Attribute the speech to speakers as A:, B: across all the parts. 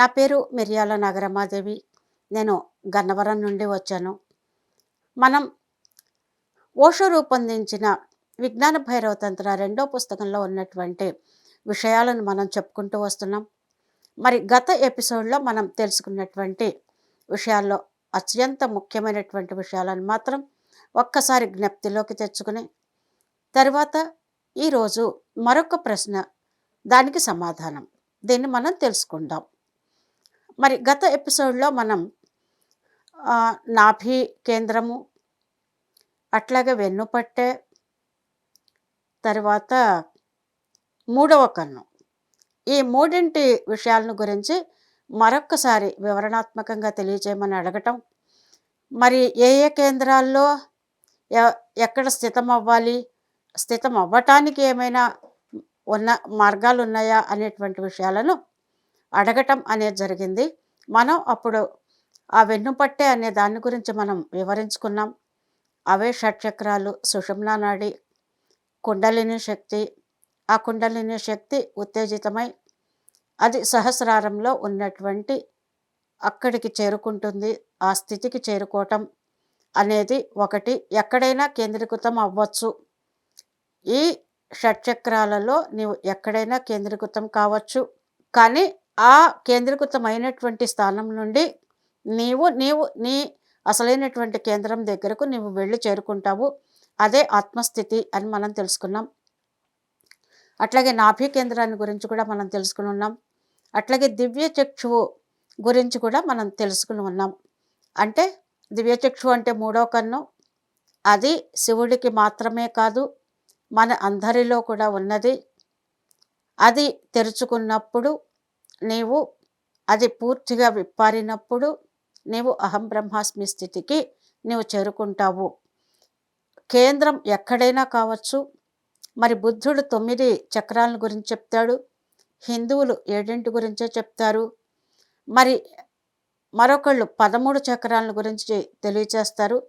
A: నా పేరు మిర్యాల నాగరమాదేవి. నేను గన్నవరం నుండి వచ్చాను. మనం ఓషో రూపొందించిన విజ్ఞాన భైరవ తంత్ర రెండో పుస్తకంలో ఉన్నటువంటి విషయాలను మనం చెప్పుకుంటూ వస్తున్నాం. మరి గత ఎపిసోడ్లో మనం తెలుసుకున్నటువంటి విషయాల్లో అత్యంత ముఖ్యమైనటువంటి విషయాలను మాత్రం ఒక్కసారి జ్ఞప్తిలోకి తెచ్చుకుని తర్వాత ఈరోజు మరొక ప్రశ్న దానికి సమాధానం. దీన్ని మనం తెలుసుకుందాం. మరి గత ఎపిసోడ్లో మనం నాభి కేంద్రము అట్లాగే వెన్నుపట్టే తర్వాత మూడవ కన్ను. ఈ మూడింటి విషయాలను గురించి మరొక్కసారి వివరణాత్మకంగా తెలియజేయమని అడగటం. మరి ఏ ఏ కేంద్రాల్లో ఎ- ఎక్కడ స్థితం అవ్వాలి స్థితం అవ్వటానికి ఏమైనా ఉన్న మార్గాలు ఉన్నాయా అనేటువంటి విషయాలను అడగటం అనేది జరిగింది. మనం అప్పుడు ఆ వెన్నుపట్టె అనే దాని గురించి మనం వివరించుకున్నాం. అవే షట్చక్రాలు సుషుమ్నా నాడి కుండలిని శక్తి ఆ కుండలిని శక్తి ఉత్తేజితమై అది సహస్రారంలో ఉన్నటువంటి అక్కడికి చేరుకుంటుంది ఆ స్థితికి చేరుకోవటం అనేది ఒకటి. ఎక్కడైనా కేంద్రీకృతం అవ్వచ్చు. ఈ షట్చక్రాలలో నీవు ఎక్కడైనా కేంద్రీకృతం కావచ్చు. కానీ ఆ కేంద్రీకృతమైనటువంటి స్థానం నుండి నీవు నీవు నీ అసలైనటువంటి కేంద్రం దగ్గరకు నీవు వెళ్ళి చేరుకుంటావు. అదే ఆత్మస్థితి అని మనం తెలుసుకున్నాం. అట్లాగే నాభి కేంద్రాన్ని గురించి కూడా మనం తెలుసుకుని ఉన్నాం. అట్లాగే దివ్య చక్షువు గురించి కూడా మనం తెలుసుకుని ఉన్నాం. అంటే దివ్య చక్షువు అంటే మూడో కన్ను. అది శివుడికి మాత్రమే కాదు మన అందరిలో కూడా ఉన్నది. అది తెరుచుకున్నప్పుడు నీవు అది పూర్తిగా విప్పారినప్పుడు నీవు అహం బ్రహ్మాస్మి స్థితికి నీవు చేరుకుంటావు. కేంద్రం ఎక్కడైనా కావచ్చు. మరి బుద్ధుడు తొమ్మిది చక్రాల గురించి చెప్తాడు. హిందువులు ఏడింటి గురించే చెప్తారు. మరి మరొకళ్ళు పదమూడు చక్రాల గురించి తెలియచేస్తారు.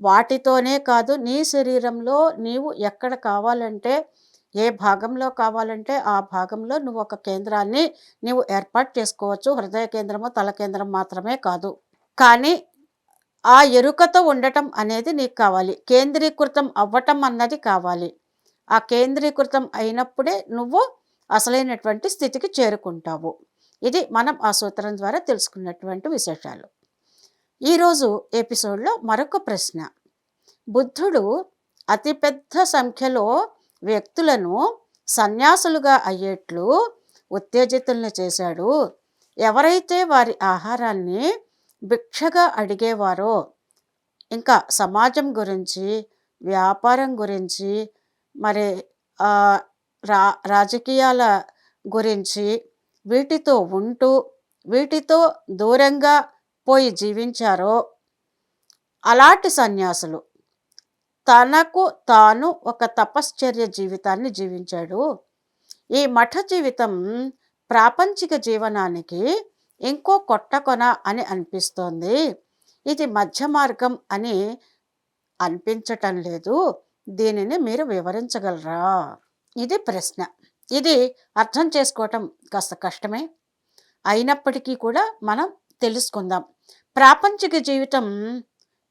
A: వాటితోనే కాదు నీ శరీరంలో నీవు ఎక్కడ కావాలంటే ఏ భాగంలో కావాలంటే ఆ భాగంలో నువ్వు ఒక కేంద్రాన్ని నీవు ఏర్పాటు చేసుకోవచ్చు. హృదయ కేంద్రము తల కేంద్రం మాత్రమే కాదు. కానీ ఆ ఎరుకతో ఉండటం అనేది నీకు కావాలి. కేంద్రీకృతం అవ్వటం అన్నది కావాలి. ఆ కేంద్రీకృతం అయినప్పుడే నువ్వు అసలైనటువంటి స్థితికి చేరుకుంటావు. ఇది మనం ఆ సూత్రం ద్వారా తెలుసుకున్నటువంటి విశేషాలు. ఈరోజు ఎపిసోడ్లో మరొక ప్రశ్న. బుద్ధుడు అతిపెద్ద సంఖ్యలో వ్యక్తులను సన్యాసులుగా అయ్యేట్లు ఉత్తేజితుల్ని చేశాడు. ఎవరైతే వారి ఆహారాన్ని భిక్షగా అడిగేవారో ఇంకా సమాజం గురించి వ్యాపారం గురించి మరి రా రాజకీయాల గురించి వీటితో ఉంటూ వీటితో దూరంగా పోయి జీవించారో అలాంటి సన్యాసులు. తనకు తాను ఒక తపశ్చర్య జీవితాన్ని జీవించాడు. ఈ మఠ జీవితం ప్రాపంచిక జీవనానికి ఇంకో కొట్ట కొన అని అనిపిస్తోంది. ఇది మధ్య మార్గం అని అనిపించటం లేదు. దీనిని మీరు వివరించగలరా? ఇది ప్రశ్న. ఇది అర్థం చేసుకోవటం కాస్త కష్టమే. అయినప్పటికీ కూడా మనం తెలుసుకుందాం. ప్రాపంచిక జీవితం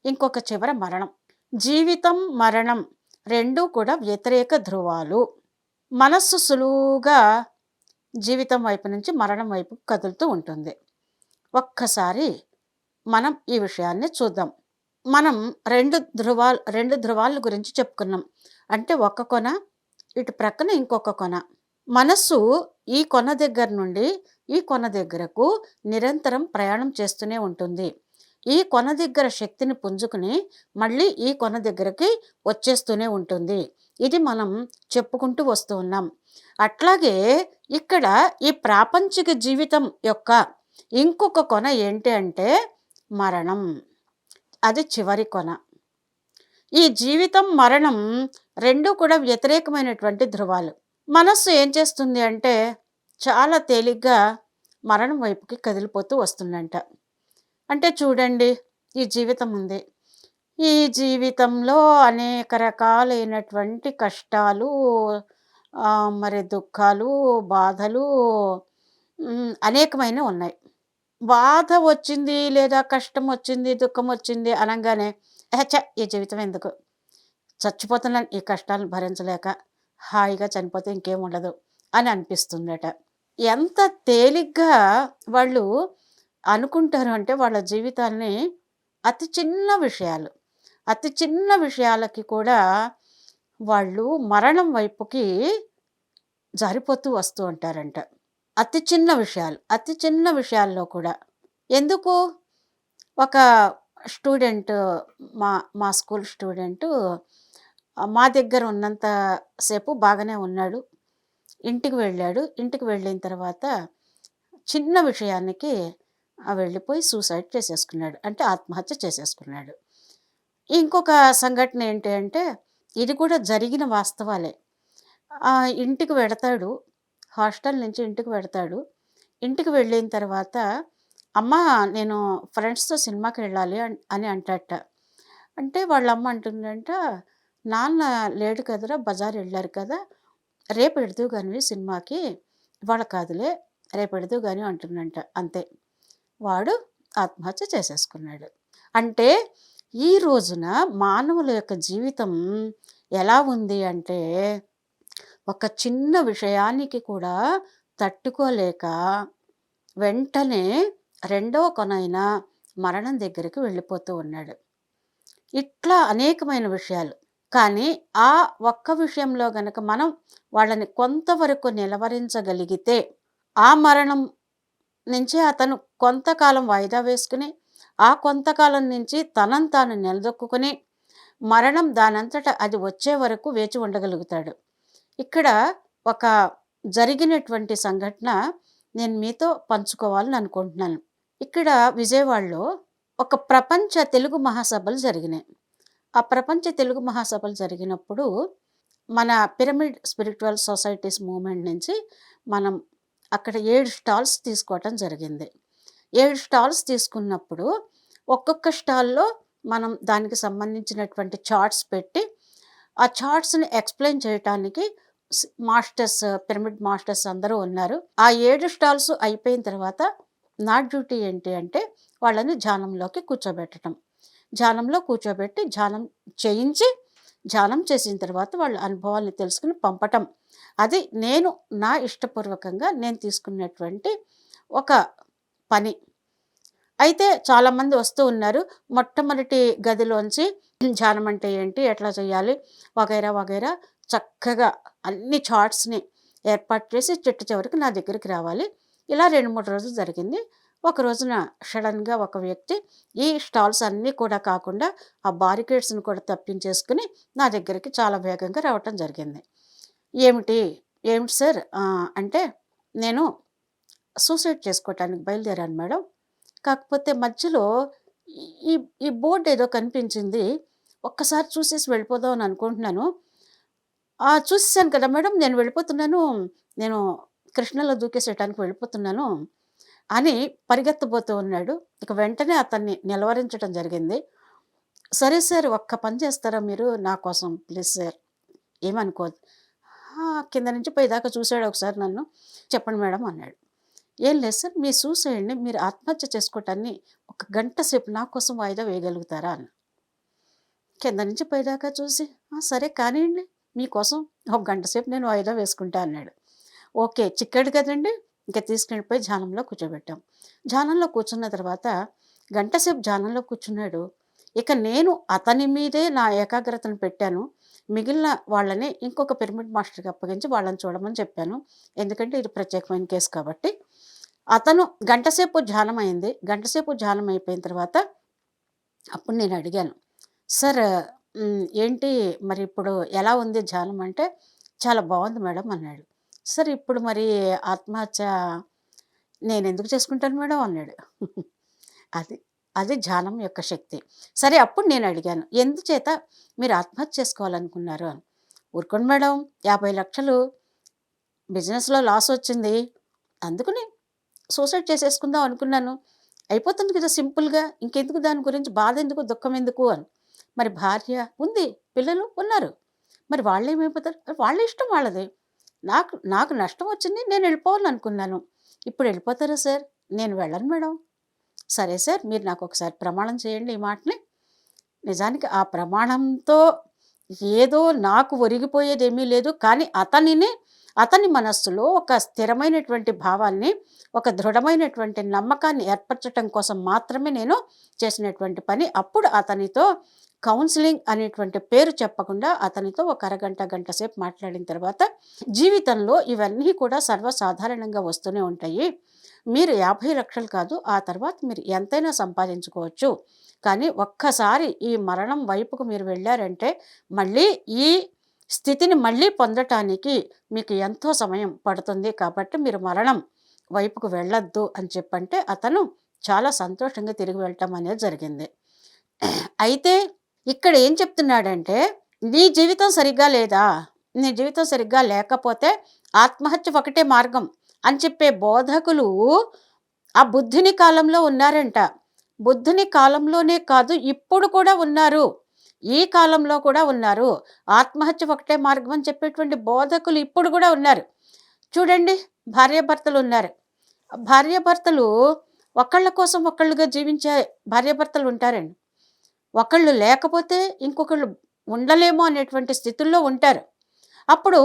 A: ఇంకొక చివర మరణం. జీవితం మరణం రెండూ కూడా వ్యతిరేక ధ్రువాలు. మనస్సు సులువుగా జీవితం వైపు నుంచి మరణం వైపు కదులుతూ ఉంటుంది. ఒక్కసారి మనం ఈ విషయాన్ని చూద్దాం. మనం రెండు ధ్రువాలు రెండు ధ్రువాల గురించి చెప్పుకున్నాం. అంటే ఒక కొన ఇటు ప్రక్కన ఇంకొక కొన. మనస్సు ఈ కొన దగ్గర నుండి ఈ కొన దగ్గరకు నిరంతరం ప్రయాణం చేస్తూనే ఉంటుంది. ఈ కొన దగ్గర శక్తిని పుంజుకుని మళ్ళీ ఈ కొన దగ్గరికి వచ్చేస్తూనే ఉంటుంది. ఇది మనం చెప్పుకుంటూ వస్తూ ఉన్నాం. అట్లాగే ఇక్కడ ఈ ప్రాపంచిక జీవితం యొక్క ఇంకొక కొన ఏంటి అంటే మరణం. అది చివరి కొన. ఈ జీవితం మరణం రెండు కూడా వ్యతిరేకమైనటువంటి ధృవాలు మనస్సు ఏం చేస్తుంది అంటే చాలా తేలిగ్గా మరణం వైపుకి కదిలిపోతూ వస్తుందంట. అంటే చూడండి ఈ జీవితం ఉంది. ఈ జీవితంలో అనేక రకాలైనటువంటి కష్టాలు మరి దుఃఖాలు బాధలు అనేకమైన ఉన్నాయి. బాధ వచ్చింది లేదా కష్టం వచ్చింది దుఃఖం వచ్చింది అనగానే హెచ్చ ఈ జీవితం ఎందుకు? చచ్చిపోతున్నాను ఈ కష్టాలను భరించలేక హాయిగా చనిపోతే ఇంకేం ఉండదు అని అనిపిస్తుందట. ఎంత తేలిగ్గా వాళ్ళు అనుకుంటారు అంటే వాళ్ళ జీవితాన్ని అతి చిన్న విషయాలు. అతి చిన్న విషయాలకి కూడా వాళ్ళు మరణం వైపుకి జారిపోతూ వస్తూ ఉంటారంట. అతి చిన్న విషయాలు అతి చిన్న విషయాల్లో కూడా. ఎందుకు? ఒక స్టూడెంట్ మా మా స్కూల్ స్టూడెంట్ మా దగ్గర ఉన్నంత సేపు బాగానే ఉన్నాడు. ఇంటికి వెళ్ళాడు. ఇంటికి వెళ్ళిన తర్వాత చిన్న విషయానికి వెళ్ళిపోయి సూసైడ్ చేసేసుకున్నాడు. అంటే ఆత్మహత్య చేసేసుకున్నాడు. ఇంకొక సంఘటన ఏంటి అంటే ఇది కూడా జరిగిన వాస్తవాలే. ఇంటికి వెడతాడు హాస్టల్ నుంచి ఇంటికి వెడతాడు. ఇంటికి వెళ్ళిన తర్వాత అమ్మ నేను ఫ్రెండ్స్తో సినిమాకి వెళ్ళాలి అని అంటట. అంటే వాళ్ళ అమ్మ అంటుందంట నాన్న లేడు కదరా బజార్ వెళ్ళారు కదా రేపు ఎడుతూ కానీ సినిమాకి. ఇవాళ కాదులే రేపు ఎడుతూ కానీ అంటుందంట. అంతే. వాడు ఆత్మహత్య చేసేసుకున్నాడు. అంటే ఈ రోజున మానవుల యొక్క జీవితం ఎలా ఉంది అంటే ఒక చిన్న విషయానికి కూడా తట్టుకోలేక వెంటనే రెండవ కొనైన మరణం దగ్గరికి వెళ్ళిపోతూ ఉన్నాడు. ఇట్లా అనేకమైన విషయాలు. కానీ ఆ ఒక్క విషయంలో గనక మనం వాళ్ళని కొంతవరకు నిలవరించగలిగితే ఆ మరణం నుంచి అతను కొంతకాలం వాయిదా వేసుకుని ఆ కొంతకాలం నుంచి తనను తాను నిలదొక్కుని మరణం దానంతట అది వచ్చే వరకు వేచి ఉండగలుగుతాడు. ఇక్కడ ఒక జరిగినటువంటి సంఘటన నేను మీతో పంచుకోవాలని అనుకుంటున్నాను. ఇక్కడ విజయవాడలో ఒక ప్రపంచ తెలుగు మహాసభలు జరిగినాయి. ఆ ప్రపంచ తెలుగు మహాసభలు జరిగినప్పుడు మన పిరమిడ్ స్పిరిచువల్ సొసైటీస్ మూమెంట్ నుంచి మనం అక్కడ ఏడు స్టాల్స్ తీసుకోవటం జరిగింది. ఏడు స్టాల్స్ తీసుకున్నప్పుడు ఒక్కొక్క స్టాల్లో మనం దానికి సంబంధించినటువంటి చార్ట్స్ పెట్టి ఆ చార్ట్స్ని ఎక్స్ప్లెయిన్ చేయటానికి మాస్టర్స్ పిరమిడ్ మాస్టర్స్ అందరూ ఉన్నారు. ఆ ఏడు స్టాల్స్ అయిపోయిన తర్వాత నా డ్యూటీ ఏంటి అంటే వాళ్ళని ధ్యానంలోకి కూర్చోబెట్టడం ధ్యానంలో కూర్చోబెట్టి ధ్యానం చేయించి ధ్యానం చేసిన తర్వాత వాళ్ళ అనుభవాల్ని తెలుసుకుని పంపటం. అది నేను నా ఇష్టపూర్వకంగా నేను తీసుకున్నటువంటి ఒక పని. అయితే చాలామంది వస్తూ ఉన్నారు మొట్టమొదటి గదిలోంచి ధ్యానం అంటే ఏంటి ఎట్లా చేయాలి వగైరా వగైరా చక్కగా అన్ని చార్ట్స్ని ఏర్పాటు చేసి చెట్టు చివరికి నా దగ్గరికి రావాలి. ఇలా రెండు మూడు రోజులు జరిగింది. ఒక రోజున సడన్గా ఒక వ్యక్తి ఈ స్టాల్స్ అన్నీ కూడా కాకుండా ఆ బారికేడ్స్ని కూడా తప్పించేసుకుని నా దగ్గరికి చాలా వేగంగా రావటం జరిగింది. ఏమిటి? ఏమిటి సార్? అంటే నేను సూసైడ్ చేసుకోవటానికి బయలుదేరాను మేడం. కాకపోతే మధ్యలో ఈ- ఈ ఈ బోర్డు ఏదో కనిపించింది. ఒక్కసారి చూసేసి వెళ్ళిపోదాం అని అనుకుంటున్నాను. చూసేసాను కదా మేడం నేను వెళ్ళిపోతున్నాను. నేను కృష్ణలో దూకేసేయటానికి వెళ్ళిపోతున్నాను అని పరిగెత్తబోతూ ఉన్నాడు. ఇక వెంటనే అతన్ని నిలవరించడం జరిగింది. సరే సార్ ఒక్క పని చేస్తారా మీరు? నా కోసం ప్లీజ్ సార్. ఏమనుకోదు కింద నుంచి పైదాకా చూశాడు ఒకసారి నన్ను. చెప్పండి మేడం అన్నాడు. ఏం లేదు సార్ మీ సూసైడ్ని మీరు ఆత్మహత్య చేసుకోవటాన్ని ఒక గంట సేపు నా కోసం వాయిదా వేయగలుగుతారా అన్న. కింద నుంచి పైదాకా చూసి సరే కానివ్వండి మీకోసం ఒక గంట సేపు నేను వాయిదా వేసుకుంటా అన్నాడు. ఓకే చిక్కాడు కదండి ఇంకా తీసుకెళ్ళిపోయి ధ్యానంలో కూర్చోబెట్టాం. ధ్యానంలో కూర్చున్న తర్వాత గంట సేపు ధ్యానంలో కూర్చున్నాడు. ఇక నేను అతని మీదే నా ఏకాగ్రతను పెట్టాను. మిగిలిన వాళ్ళని ఇంకొక పిరమిడ్ మాస్టర్కి అప్పగించి వాళ్ళని చూడమని చెప్పాను. ఎందుకంటే ఇది ప్రత్యేకమైన కేసు కాబట్టి. అతను గంటసేపు ధ్యానం అయింది గంటసేపు ధ్యానం అయిపోయిన తర్వాత అప్పుడు నేను అడిగాను సార్ ఏంటి మరి ఇప్పుడు ఎలా ఉంది ధ్యానం అంటే? చాలా బాగుంది మేడం అన్నాడు. సార్ ఇప్పుడు మరి ఆత్మహత్య నేను ఎందుకు చేసుకుంటాను మేడం అన్నాడు. అది అది ధ్యానం యొక్క శక్తి. సరే అప్పుడు నేను అడిగాను ఎందుచేత మీరు ఆత్మహత్య చేసుకోవాలనుకున్నారు? అని. ఊరుకోండి మేడం యాభై లక్షలు బిజినెస్లో లాస్ వచ్చింది. అందుకని సూసైడ్ చేసేసుకుందాం అనుకున్నాను. అయిపోతుంది కదా సింపుల్గా ఇంకెందుకు దాని గురించి బాధ ఎందుకు దుఃఖం ఎందుకు? అని. మరి భార్య ఉంది పిల్లలు ఉన్నారు. మరి వాళ్ళు ఏమైపోతారు వాళ్ళ ఇష్టం వాళ్ళది. నాకు నాకు నష్టం వచ్చింది నేను వెళ్ళిపోవాలనుకున్నాను. ఇప్పుడు వెళ్ళిపోతారా సార్? నేను వెళ్ళను మేడం. సరే సార్ మీరు నాకు ఒకసారి ప్రమాణం చేయండి ఈ మాటని. నిజానికి ఆ ప్రమాణంతో ఏదో నాకు ఒరిగిపోయేదేమీ లేదు కానీ అతనిని అతని మనస్సులో ఒక స్థిరమైనటువంటి భావాన్ని ఒక దృఢమైనటువంటి నమ్మకాన్ని ఏర్పరచటం కోసం మాత్రమే నేను చేసినటువంటి పని. అప్పుడు అతనితో కౌన్సిలింగ్ అనేటువంటి పేరు చెప్పకుండా అతనితో ఒక అరగంట గంట సేపు మాట్లాడిన తర్వాత జీవితంలో ఇవన్నీ కూడా సర్వసాధారణంగా వస్తూనే ఉంటాయి. మీరు యాభై లక్షలు కాదు ఆ తర్వాత మీరు ఎంతైనా సంపాదించుకోవచ్చు. కానీ ఒక్కసారి ఈ మరణం వైపుకు మీరు వెళ్ళారంటే మళ్ళీ ఈ స్థితిని మళ్ళీ పొందటానికి మీకు ఎంతో సమయం పడుతుంది. కాబట్టి మీరు మరణం వైపుకు వెళ్ళొద్దు అని చెప్పంటే అతను చాలా సంతోషంగా తిరిగి వెళ్ళటం అనేది జరిగింది. అయితే ఇక్కడ ఏం చెప్తున్నాడంటే నీ జీవితం సరిగ్గా లేదా? నీ జీవితం సరిగ్గా లేకపోతే ఆత్మహత్య ఒకటే మార్గం. అని చెప్పే బోధకులు ఆ బుద్ధుని కాలంలో ఉన్నారంట. బుద్ధుని కాలంలోనే కాదు ఇప్పుడు కూడా ఉన్నారు. ఈ కాలంలో కూడా ఉన్నారు. ఆత్మహత్య ఒకటే మార్గం అని చెప్పేటువంటి బోధకులు ఇప్పుడు కూడా ఉన్నారు. చూడండి భార్యాభర్తలు ఉన్నారు. భార్యాభర్తలు ఒకళ్ళ కోసం ఒకళ్ళుగా జీవించే భార్యాభర్తలు ఉంటారండి. ఒకళ్ళు లేకపోతే ఇంకొకళ్ళు ఉండలేమో అనేటువంటి స్థితుల్లో ఉంటారు. అప్పుడు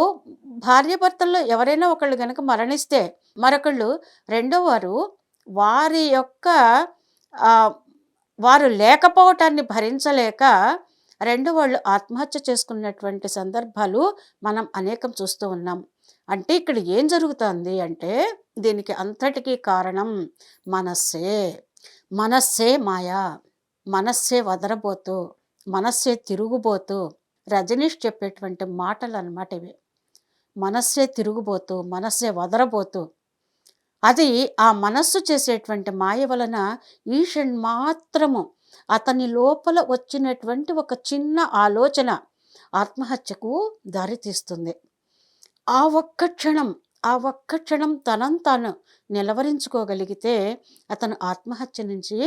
A: భార్యాభర్తల్లో ఎవరైనా ఒకళ్ళు కనుక మరణిస్తే మరొకళ్ళు రెండో వారు వారి యొక్క వారు లేకపోవటాన్ని భరించలేక రెండు వాళ్ళు ఆత్మహత్య చేసుకున్నటువంటి సందర్భాలు మనం అనేకం చూస్తూ ఉన్నాం. అంటే ఇక్కడ ఏం జరుగుతుంది అంటే దీనికి అంతటికీ కారణం మనస్సే. మనస్సే మాయా. మనస్సే వదరబోతూ మనస్సే తిరుగుబోతూ రజనీష్ చెప్పేటువంటి మాటలు అన్నమాట ఇవి. మనస్సే తిరుగుబోతూ మనస్సే వదరబోతూ. అది ఆ మనస్సు చేసేటువంటి మాయ వలన ఈషన్ మాత్రము అతని లోపల వచ్చినటువంటి ఒక చిన్న ఆలోచన ఆత్మహత్యకు దారితీస్తుంది. ఆ ఒక్క క్షణం ఆ ఒక్క క్షణం తనను తాను నిలవరించుకోగలిగితే అతను ఆత్మహత్య నుంచి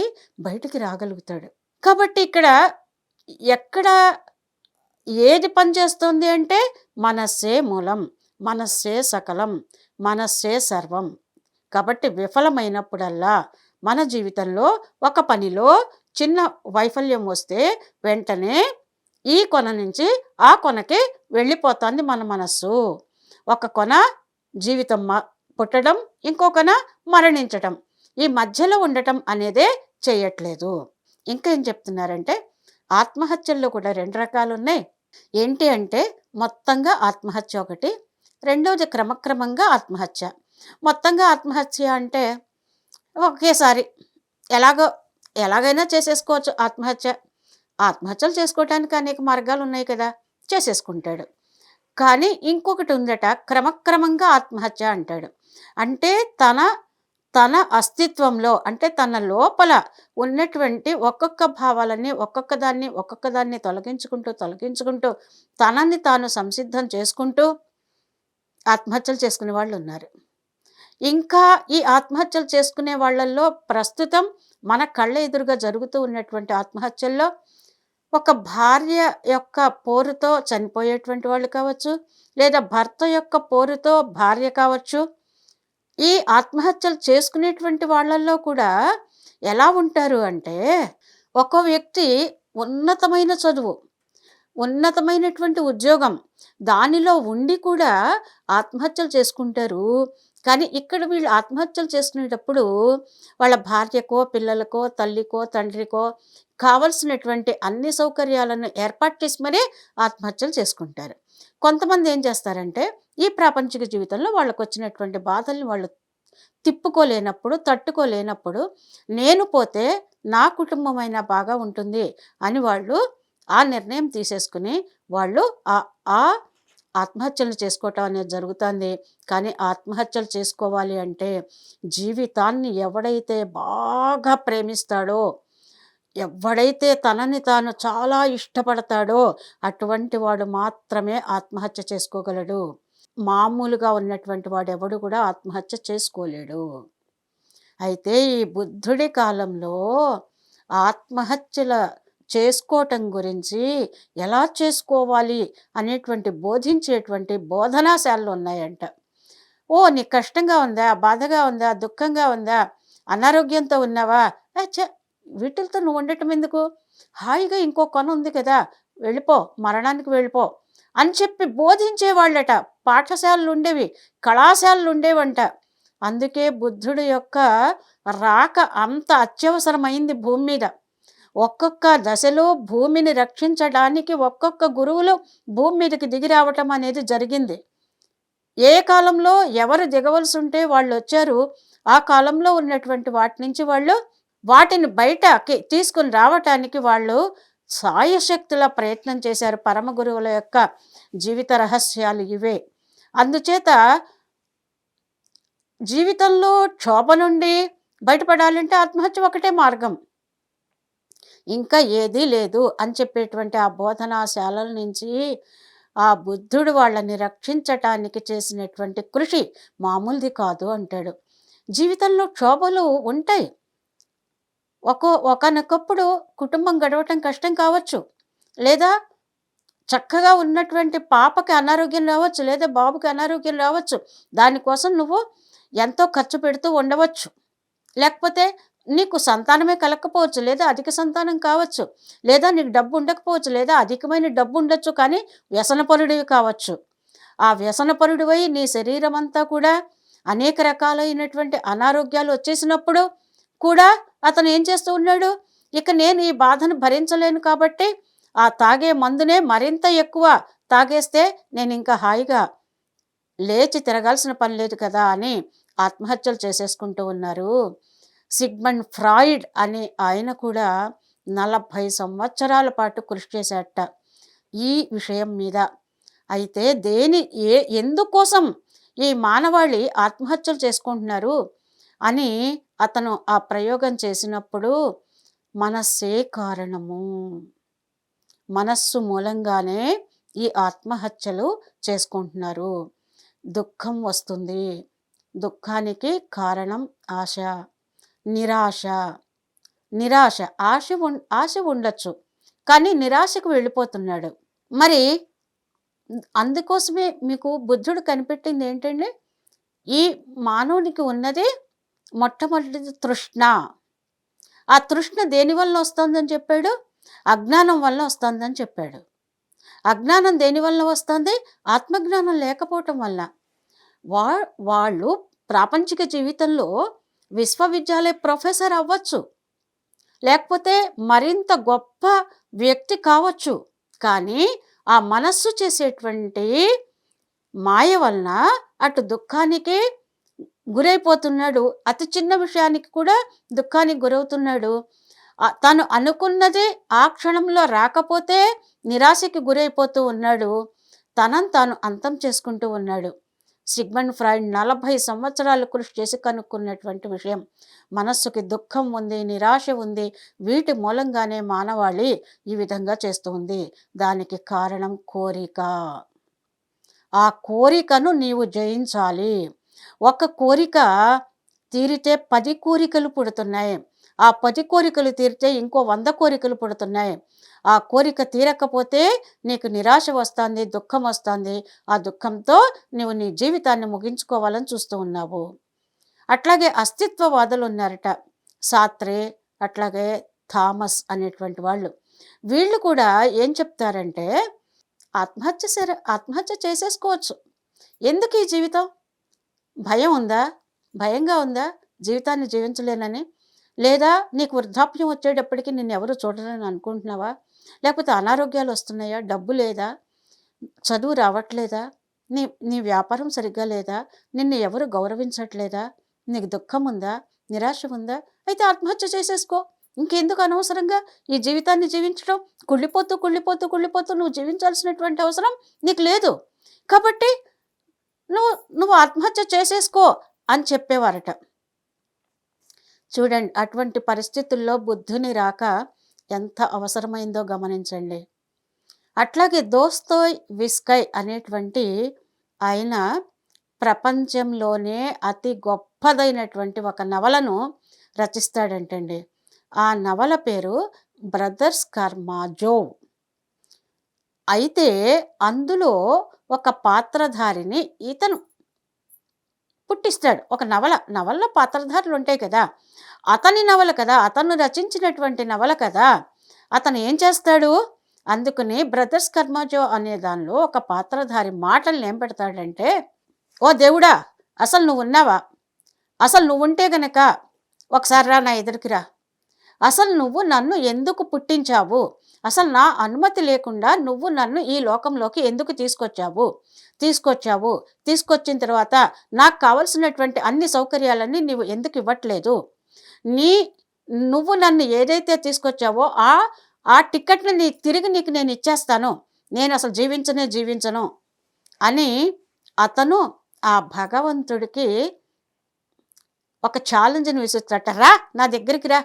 A: బయటికి రాగలుగుతాడు. కాబట్టి ఇక్కడ ఎక్కడ ఏది పనిచేస్తుంది అంటే మనస్సే మూలం మనస్సే సకలం మనస్సే సర్వం. కాబట్టి విఫలమైనప్పుడల్లా మన జీవితంలో ఒక పనిలో చిన్న వైఫల్యం వస్తే వెంటనే ఈ కొన నుంచి ఆ కొనకి వెళ్ళిపోతుంది మన మనస్సు. ఒక కొన జీవితం పుట్టడం ఇంకో కొన మరణించటం. ఈ మధ్యలో ఉండటం అనేదే చేయట్లేదు. ఇంకేం చెప్తున్నారంటే ఆత్మహత్యల్లో కూడా రెండు రకాలు ఉన్నాయి ఏంటి అంటే మొత్తంగా ఆత్మహత్య ఒకటి రెండవది క్రమక్రమంగా ఆత్మహత్య. మొత్తంగా ఆత్మహత్య అంటే ఒకేసారి ఎలాగో ఎలాగైనా చేసేసుకోవచ్చు ఆత్మహత్య. ఆత్మహత్యలు చేసుకోవటానికి అనేక మార్గాలు ఉన్నాయి కదా చేసేసుకుంటాడు. కానీ ఇంకొకటి ఉందట క్రమక్రమంగా ఆత్మహత్య అంటాడు. అంటే తన తన అస్తిత్వంలో అంటే తన లోపల ఉన్నటువంటి ఒక్కొక్క భావాలని ఒక్కొక్క దాన్ని ఒక్కొక్క దాన్ని తొలగించుకుంటూ తొలగించుకుంటూ తనని తాను సంసిద్ధం చేసుకుంటూ ఆత్మహత్యలు చేసుకునే వాళ్ళు ఉన్నారు. ఇంకా ఈ ఆత్మహత్యలు చేసుకునే వాళ్ళల్లో ప్రస్తుతం మన కళ్ళ ఎదురుగా జరుగుతూ ఉన్నటువంటి ఆత్మహత్యల్లో ఒక భార్య యొక్క పోరుతో చనిపోయేటువంటి వాళ్ళు కావచ్చు లేదా భర్త యొక్క పోరుతో భార్య కావచ్చు ఈ ఆత్మహత్యలు చేసుకునేటువంటి వాళ్ళల్లో కూడా ఎలా ఉంటారు అంటే ఒక వ్యక్తి ఉన్నతమైన చదువు ఉన్నతమైనటువంటి ఉద్యోగం దానిలో ఉండి కూడా ఆత్మహత్యలు చేసుకుంటారు. కానీ ఇక్కడ వీళ్ళు ఆత్మహత్యలు చేసుకునేటప్పుడు వాళ్ళ భార్యకో పిల్లలకో తల్లికో తండ్రికో కావలసినటువంటి అన్ని సౌకర్యాలను ఏర్పాటు చేసి మరీ ఆత్మహత్యలు చేసుకుంటారు. కొంతమంది ఏం చేస్తారంటే ఈ ప్రాపంచిక జీవితంలో వాళ్ళకు వచ్చినటువంటి బాధల్ని వాళ్ళు తిప్పుకోలేనప్పుడు తట్టుకోలేనప్పుడు నేను పోతే నా కుటుంబమైనా బాగా ఉంటుంది అని వాళ్ళు ఆ నిర్ణయం తీసేసుకుని వాళ్ళు ఆ ఆ ఆత్మహత్యలు చేసుకోవటం అనేది జరుగుతుంది. కానీ ఆత్మహత్యలు చేసుకోవాలి అంటే జీవితాన్ని ఎవడైతే బాగా ప్రేమిస్తాడో ఎవడైతే తనని తాను చాలా ఇష్టపడతాడో అటువంటి వాడు మాత్రమే ఆత్మహత్య చేసుకోగలడు. మామూలుగా ఉన్నటువంటి వాడు ఎవడు కూడా ఆత్మహత్య చేసుకోలేడు. అయితే ఈ బుద్ధుడి కాలంలో ఆత్మహత్యల చేసుకోవటం గురించి ఎలా చేసుకోవాలి అనేటువంటి బోధించేటువంటి బోధనాశాలలు ఉన్నాయంట. ఓ నీకు కష్టంగా ఉందా? బాధగా ఉందా? దుఃఖంగా ఉందా? అనారోగ్యంతో ఉన్నావా? ఏ వీటితో నువ్వు ఉండటం ఎందుకు? హాయిగా ఇంకో కొన ఉంది కదా. వెళ్ళిపో మరణానికి వెళ్ళిపో అని చెప్పి బోధించేవాళ్ళట. పాఠశాలలు ఉండేవి కళాశాలలు ఉండేవంట. అందుకే బుద్ధుడి యొక్క రాక అంత అత్యవసరమైంది భూమి మీద. ఒక్కొక్క దశలో భూమిని రక్షించడానికి ఒక్కొక్క గురువులు భూమి మీదకి దిగి రావటం అనేది జరిగింది. ఏ కాలంలో ఎవరు దిగవలసి ఉంటే వాళ్ళు వచ్చారు ఆ కాలంలో ఉన్నటువంటి వాటి నుంచి వాళ్ళు వాటిని బయటకి తీసుకుని రావటానికి వాళ్ళు సాయశక్తుల ప్రయత్నం చేశారు పరమ గురువుల యొక్క జీవిత రహస్యాలు ఇవే. అందుచేత జీవితంలో క్షోభ నుండి బయటపడాలంటే ఆత్మహత్య ఒకటే మార్గం. ఇంకా ఏదీ లేదు అని చెప్పేటువంటి ఆ బోధనాశాలల నుంచి ఆ బుద్ధుడు వాళ్ళని రక్షించటానికి చేసినటువంటి కృషి మామూలుది కాదు అంటాడు. జీవితంలో క్షోభలు ఉంటాయి. ఒక్కో ఒకనొకప్పుడు కుటుంబం గడవటం కష్టం కావచ్చు. లేదా చక్కగా ఉన్నటువంటి పాపకి అనారోగ్యం రావచ్చు లేదా బాబుకి అనారోగ్యం రావచ్చు. దానికోసం నువ్వు ఎంతో ఖర్చు పెడుతూ ఉండవచ్చు. లేకపోతే నీకు సంతానమే కలగకపోవచ్చు లేదా అధిక సంతానం కావచ్చు లేదా నీకు డబ్బు ఉండకపోవచ్చు లేదా అధికమైన డబ్బు ఉండొచ్చు కానీ వ్యసనపరుడివి కావచ్చు. ఆ వ్యసనపరుడివై నీ శరీరం అంతా కూడా అనేక రకాలైనటువంటి అనారోగ్యాలు వచ్చేసినప్పుడు కూడా అతను ఏం చేస్తూ ఉన్నాడు? ఇక నేను ఈ బాధను భరించలేను కాబట్టి ఆ తాగే మందునే మరింత ఎక్కువ తాగేస్తే నేను ఇంకా హాయిగా లేచి తిరగాల్సిన పని లేదు కదా అని ఆత్మహత్యలు చేసేసుకుంటూ ఉన్నారు. సిగ్మండ్ ఫ్రాయిడ్ అనే ఆయన కూడా నలభై సంవత్సరాల పాటు కృషి చేశాట ఈ విషయం మీద. అయితే దేని ఏ ఎందుకోసం ఈ మానవాళి ఆత్మహత్యలు చేసుకుంటున్నారు అని అతను ఆ ప్రయోగం చేసినప్పుడు మనస్సే కారణము. మనస్సు మూలంగానే ఈ ఆత్మహత్యలు చేసుకుంటున్నారు. దుఃఖం వస్తుంది. దుఃఖానికి కారణం ఆశ. నిరాశ. నిరాశ. ఆశ ఉం ఆశ ఉండొచ్చు. కానీ నిరాశకు వెళ్ళిపోతున్నాడు. మరి అందుకోసమే మీకు బుద్ధుడు కనిపెట్టింది ఏంటండి? ఈ మానవునికి ఉన్నది మొట్టమొదటిది తృష్ణ. ఆ తృష్ణ దేని వల్ల వస్తుందని చెప్పాడు? అజ్ఞానం వల్ల వస్తుందని చెప్పాడు. అజ్ఞానం దేని వల్ల వస్తుంది? ఆత్మజ్ఞానం లేకపోవటం వల్ల. వా వాళ్ళు ప్రాపంచిక జీవితంలో విశ్వవిద్యాలయ ప్రొఫెసర్ అవ్వచ్చు. లేకపోతే మరింత గొప్ప వ్యక్తి కావచ్చు. కానీ ఆ మనస్సు చేసేటువంటి మాయ వలన అటు దుఃఖానికి గురైపోతున్నాడు. అతి చిన్న విషయానికి కూడా దుఃఖానికి గురవుతున్నాడు. తను అనుకున్నది ఆ క్షణంలో రాకపోతే నిరాశకి గురైపోతూ ఉన్నాడు. తనను తాను అంతం చేసుకుంటూ ఉన్నాడు. సిగ్మండ్ ఫ్రాయిడ్ నలభై సంవత్సరాలు కృషి చేసి కనుక్కున్నటువంటి విషయం. మనస్సుకి దుఃఖం ఉంది నిరాశ ఉంది వీటి మూలంగానే మానవాళి ఈ విధంగా చేస్తుంది దానికి కారణం కోరిక. ఆ కోరికను నీవు జయించాలి. ఒక కోరిక తీరితే పది కోరికలు పుడుతున్నాయి. ఆ పది కోరికలు తీరితే ఇంకో వంద కోరికలు పుడుతున్నాయి. ఆ కోరిక తీరకపోతే నీకు నిరాశ వస్తుంది దుఃఖం వస్తుంది. ఆ దుఃఖంతో నీవు నీ జీవితాన్ని ముగించుకోవాలని చూస్తూ ఉన్నావు. అట్లాగే అస్తిత్వవాదులు ఉన్నారట సాత్రే అట్లాగే థామస్ అనేటువంటి వాళ్ళు. వీళ్ళు కూడా ఏం చెప్తారంటే ఆత్మహత్య సరే ఆత్మహత్య చేసేసుకోవచ్చు. ఎందుకు ఈ జీవితం? భయం ఉందా? భయంగా ఉందా? జీవితాన్ని జీవించలేనని? లేదా నీకు వృద్ధాప్యం వచ్చేటప్పటికి నిన్ను ఎవరు చూడరని అనుకుంటున్నావా? లేకపోతే అనారోగ్యాలు వస్తున్నాయా? డబ్బు లేదా? చదువు రావట్లేదా? నీ నీ వ్యాపారం సరిగ్గా లేదా? నిన్ను ఎవరు గౌరవించట్లేదా? నీకు దుఃఖం ఉందా నిరాశ ఉందా? అయితే ఆత్మహత్య చేసేసుకో. ఇంకెందుకు అనవసరంగా ఈ జీవితాన్ని జీవించడం? కుళ్ళిపోతూ కుళ్ళిపోతూ కుళ్ళిపోతూ నువ్వు జీవించాల్సినటువంటి అవసరం నీకు లేదు. కాబట్టి నువ్వు నువ్వు ఆత్మహత్య చేసేసుకో అని చెప్పేవారట. చూడండి అటువంటి పరిస్థితుల్లో బుద్ధుని రాక ఎంత అవసరమైందో గమనించండి. అట్లాగే దోస్తోయ్ విస్కై అనేటువంటి ఆయన ప్రపంచంలోనే అతి గొప్పదైనటువంటి ఒక నవలను రచిస్తాడంటండి. ఆ నవల పేరు బ్రదర్స్ కర్మాజో. అయితే అందులో ఒక పాత్రధారిని ఇతను పుట్టిస్తాడు. ఒక నవల నవల్లో పాత్రధారులు ఉంటాయి కదా. అతని నవల కదా అతను రచించినటువంటి నవల కదా. అతను ఏం చేస్తాడు? అందుకని బ్రదర్స్ కర్మాజో అనే దానిలో ఒక పాత్రధారి మాటల్ని ఏం పెడతాడంటే ఓ దేవుడా అసలు నువ్వు ఉన్నావా? అసలు నువ్వు ఉంటే గనక ఒకసారి రా నా ఎదురికిరా అసలు నువ్వు నన్ను ఎందుకు పుట్టించావు? అసలు నా అనుమతి లేకుండా నువ్వు నన్ను ఈ లోకంలోకి ఎందుకు తీసుకొచ్చావు? తీసుకొచ్చావు. తీసుకొచ్చిన తర్వాత నాకు కావలసినటువంటి అన్ని సౌకర్యాలన్నీ నీవు ఎందుకు ఇవ్వట్లేదు? నీ నువ్వు నన్ను ఏదైతే తీసుకొచ్చావో ఆ ఆ టికెట్ని నీ తిరిగి నీకు నేను ఇచ్చేస్తాను. నేను అసలు జీవించనే జీవించను. అని అతను ఆ భగవంతుడికి ఒక ఛాలెంజ్ని విసురుతాట రా నా దగ్గరికి రా.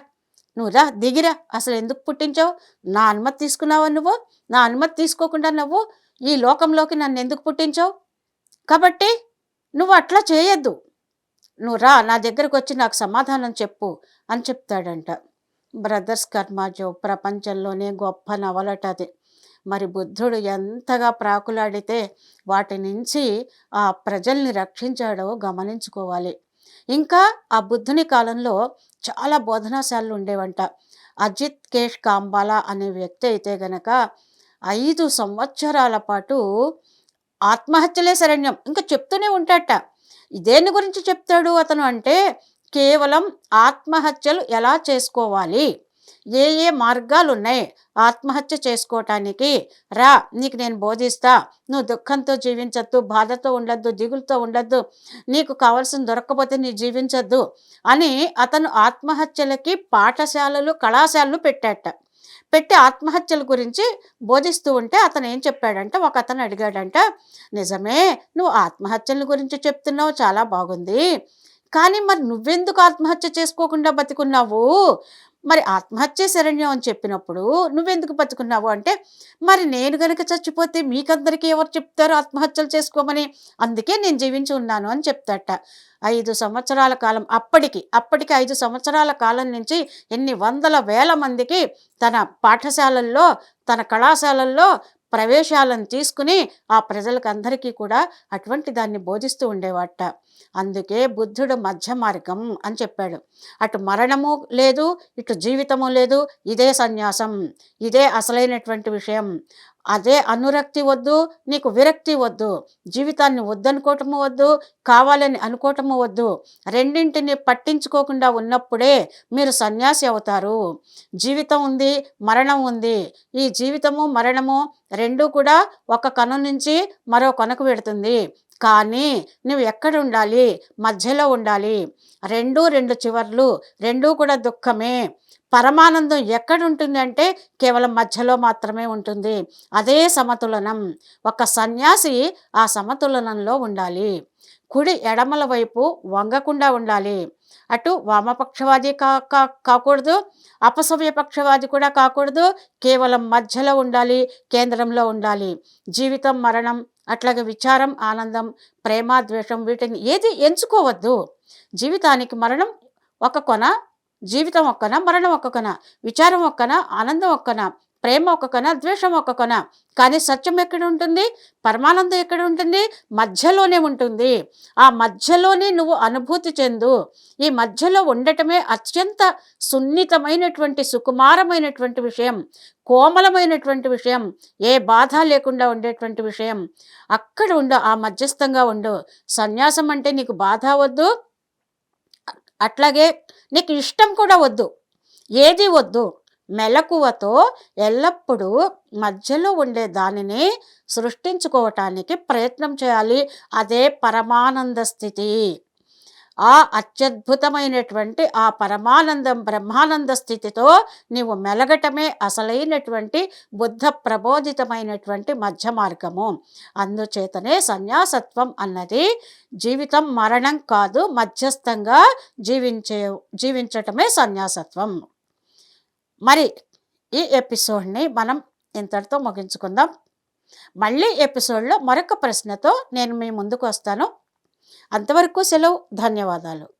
A: నువ్వు రా దిగిరా. అసలు ఎందుకు పుట్టించావు? నా అనుమతి తీసుకున్నావా నువ్వు? నా అనుమతి తీసుకోకుండా నువ్వు ఈ లోకంలోకి నన్ను ఎందుకు పుట్టించావు? కాబట్టి నువ్వు అట్లా చేయొద్దు. నువ్వు రా నా దగ్గరకు వచ్చి నాకు సమాధానం చెప్పు అని చెప్తాడంట. బ్రదర్స్ కర్మాజో ప్రపంచంలోనే గొప్ప నవలట అది. మరి బుద్ధుడు ఎంతగా ప్రాకులాడితే వాటి నుంచి ఆ ప్రజల్ని రక్షించాడో గమనించుకోవాలి. ఇంకా ఆ బుద్ధుని కాలంలో చాలా బోధనాశాలలు ఉండేవంట అజిత్ కేష్ కాంబాలా అనే వ్యక్తి అయితే గనక ఐదు సంవత్సరాల పాటు ఆత్మహత్యలే శరణ్యం. ఇంకా చెప్తూనే ఉంటాడట. దేని గురించి చెప్తాడు అతను అంటే కేవలం ఆత్మహత్యలు ఎలా చేసుకోవాలి? ఏ ఏ మార్గాలు ఉన్నాయి ఆత్మహత్య చేసుకోవటానికి రా నీకు నేను బోధిస్తా. నువ్వు దుఃఖంతో జీవించద్దు బాధతో ఉండద్దు దిగులతో ఉండద్దు. నీకు కావాల్సిన దొరకకపోతే నీ జీవించద్దు అని అతను ఆత్మహత్యలకి పాఠశాలలు కళాశాలలు పెట్టాట. పెట్టి ఆత్మహత్యల గురించి బోధిస్తూ ఉంటే అతను ఏం చెప్పాడంటే? ఒక అతను అడిగాడంట నిజమే నువ్వు ఆత్మహత్యల గురించి చెప్తున్నావు చాలా బాగుంది. కానీ మరి నువ్వెందుకు ఆత్మహత్య చేసుకోకుండా బతికున్నావు? మరి ఆత్మహత్య శరణ్యం అని చెప్పినప్పుడు నువ్వెందుకు బతుకున్నావు అంటే మరి నేను గనుక చచ్చిపోతే మీకందరికీ ఎవరు చెప్తారు ఆత్మహత్యలు చేసుకోమని? అందుకే నేను జీవించి ఉన్నాను అని చెప్తాట ఐదు సంవత్సరాల కాలం అప్పటికి అప్పటికి ఐదు సంవత్సరాల కాలం నుంచి ఎన్ని వందల వేల మందికి తన పాఠశాలల్లో తన కళాశాలల్లో ప్రవేశాలను తీసుకుని ఆ ప్రజలకు అందరికీ కూడా అటువంటి దాన్ని బోధిస్తూ ఉండేవాట. అందుకే బుద్ధుడు మధ్య మార్గం అని చెప్పాడు. అటు మరణము లేదు ఇటు జీవితము లేదు ఇదే సన్యాసం ఇదే అసలైనటువంటి విషయం. అదే అనురక్తి వద్దు నీకు విరక్తి వద్దు జీవితాన్ని వద్దనుకోవటము వద్దు కావాలని అనుకోవటము వద్దు. రెండింటిని పట్టించుకోకుండా ఉన్నప్పుడే మీరు సన్యాసి అవుతారు. జీవితం ఉంది మరణం ఉంది. ఈ జీవితము మరణము రెండూ కూడా ఒక కను నుంచి మరో కొనకు పెడుతుంది కానీ నువ్వు ఎక్కడ ఉండాలి మధ్యలో ఉండాలి. రెండు రెండు చివర్లు రెండూ కూడా దుఃఖమే. పరమానందం ఎక్కడ ఉంటుంది అంటే కేవలం మధ్యలో మాత్రమే ఉంటుంది. అదే సమతులనం. ఒక సన్యాసి ఆ సమతులనంలో ఉండాలి. కుడి ఎడమల వైపు వంగకుండా ఉండాలి. అటు వామపక్షవాది కా కా- కాకూడదు. అపసవ్య పక్షవాది కూడా కాకూడదు. కేవలం మధ్యలో ఉండాలి. కేంద్రంలో ఉండాలి. జీవితం మరణం అట్లాగే విచారం ఆనందం ప్రేమ ద్వేషం వీటిని ఏది ఎంచుకోవద్దు. జీవితానికి మరణం ఒక కొన జీవితం ఒక్కన మరణం ఒక్క కొన విచారం ఒక్కన ఆనందం ఒక్కన ప్రేమ ఒక కొన ద్వేషం ఒక కొన కానీ సత్యం ఎక్కడ ఉంటుంది? పరమానందం ఎక్కడ ఉంటుంది? మధ్యలోనే ఉంటుంది. ఆ మధ్యలోనే నువ్వు అనుభూతి చెందు. ఈ మధ్యలో ఉండటమే అత్యంత సున్నితమైనటువంటి సుకుమారమైనటువంటి విషయం. కోమలమైనటువంటి విషయం. ఏ బాధ లేకుండా ఉండేటువంటి విషయం. అక్కడ ఉండు ఆ మధ్యస్థంగా ఉండు. సన్యాసం అంటే నీకు బాధ వద్దు. అట్లాగే నీకు ఇష్టం కూడా వద్దు. ఏది వద్దు. మెలకువతో ఎల్లప్పుడూ మధ్యలో ఉండే దానిని సృష్టించుకోవటానికి ప్రయత్నం చేయాలి. అదే పరమానంద స్థితి. ఆ అత్యద్భుతమైనటువంటి ఆ పరమానందం బ్రహ్మానంద స్థితితో నీవు మెలగటమే అసలైనటువంటి బుద్ధ ప్రబోధితమైనటువంటి మధ్య మార్గము. అందుచేతనే సన్యాసత్వం అన్నది జీవితం మరణం కాదు మధ్యస్థంగా జీవించే జీవించటమే సన్యాసత్వం. మరి ఈ ఎపిసోడ్ని మనం ఇంతటితో ముగించుకుందాం. మళ్ళీ ఎపిసోడ్లో మరొక ప్రశ్నతో నేను మీ ముందుకు వస్తాను. అంతవరకు సెలవు. ధన్యవాదాలు.